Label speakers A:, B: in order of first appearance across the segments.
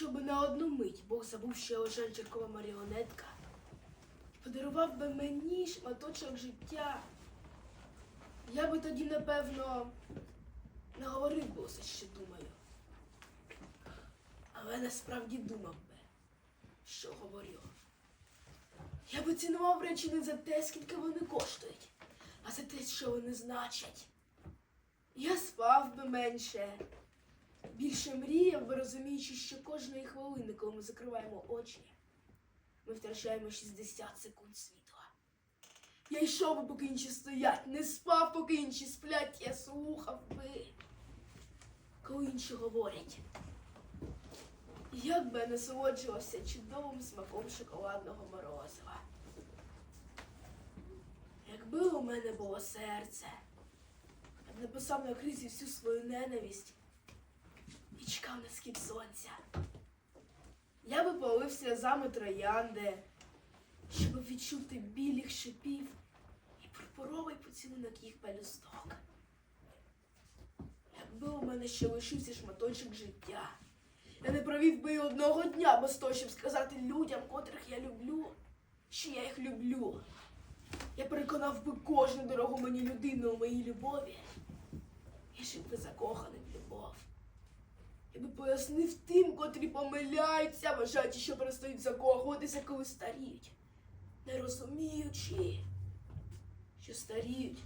A: Якщо би на одну мить Бог забув, що я лише черкова маріонетка, подарував би мені шматочок життя, я би тоді, напевно, не говорив би усе, що думаю. Але насправді думав би, що говорю. Я би цінував речі не за те, скільки вони коштують, а за те, що вони значать. Я спав би менше, більше мріяв би, розуміючи, що кожної хвилини, коли ми закриваємо очі, ми втрачаємо 60 секунд світла. Я йшов поки інші стоять, не спав, поки інші сплять, я слухав би, коли інші говорять. Як би я насолоджувався чудовим смаком шоколадного морозива. Якби у мене було серце, я б написав на кризі всю свою ненависть чекав на схід сонця. Я би полив сльозами троянди, щоб відчути біль їх шипів і пурпуровий поцілунок їх пелюсток. Якби у мене ще лишився шматочок життя, я не провів би й одного дня без того, щоб сказати людям, котрих я люблю, що я їх люблю. Я переконав би кожну дорогу мені людину у моїй любові і жив би закоханий любов. Я би пояснив тим, котрі помиляються, вважаючи, що перестають закохуватися, коли старіють, не розуміючи, що старіють,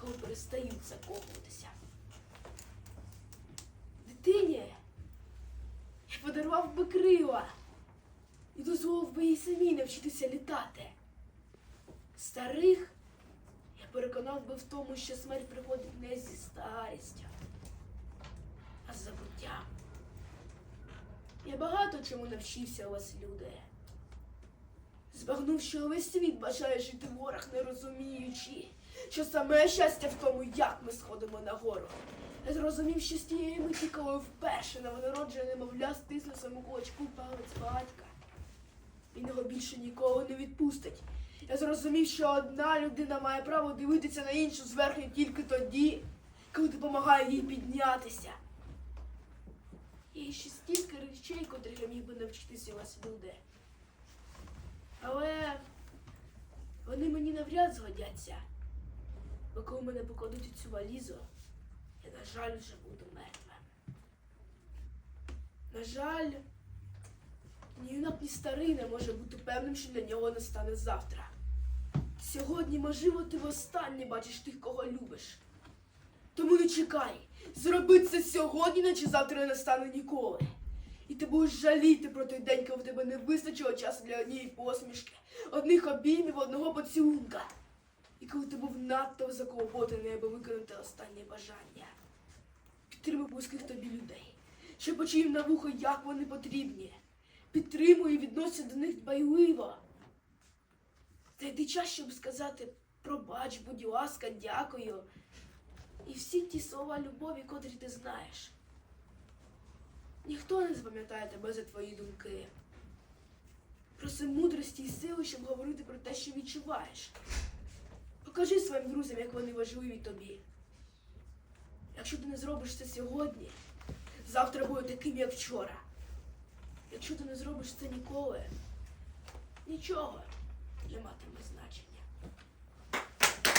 A: коли перестають закохуватися. Дитині я подарував би крила і дозволив би їй самій навчитися літати. Старих я переконав би в тому, що смерть приходить не зі старістю, а з забуттям. Я багато чому навчився вас, люди. Збагнув, що весь світ бажає жити в горах, не розуміючи, що саме щастя в тому, як ми сходимо на гору. Я зрозумів, що з тієї миті, коли вперше новонароджене немовля стисне своєму кулачку палець батька. Він його більше ніколи не відпустить. Я зрозумів, що одна людина має право дивитися на іншу зверху тільки тоді, коли допомагає їй піднятися. Є ще стільки речей, котрих я міг би навчитися у вас, люди. Але вони мені навряд згодяться. Бо коли мене покладуть у цю валізу, я, на жаль, вже буду мертвим. На жаль, ні юнак, ні старий не може бути певним, що для нього настане завтра. Сьогодні, можливо, ти востаннє бачиш тих, кого любиш. Тому не чекай, зроби це сьогодні, наче завтра не настане ніколи. І ти будеш жаліти про той день, коли в тебе не вистачило часу для однієї посмішки, одних обіймів, одного поцілунка. І коли ти був надто заколоботаний, аби виконати останнє бажання. Підтримуй близьких тобі людей, що почуєм на вухо, як вони потрібні. Підтримуй і відносься до них дбайливо. Знайди час, щоб сказати пробач, будь ласка, дякую. І всі ті слова любові, котрі ти знаєш. Ніхто не запам'ятає тебе за твої думки. Проси мудрості і сили, щоб говорити про те, що відчуваєш. Покажи своїм друзям, як вони важливі тобі. Якщо ти не зробиш це сьогодні, завтра буде таким, як вчора. Якщо ти не зробиш це ніколи, нічого не матиме значення.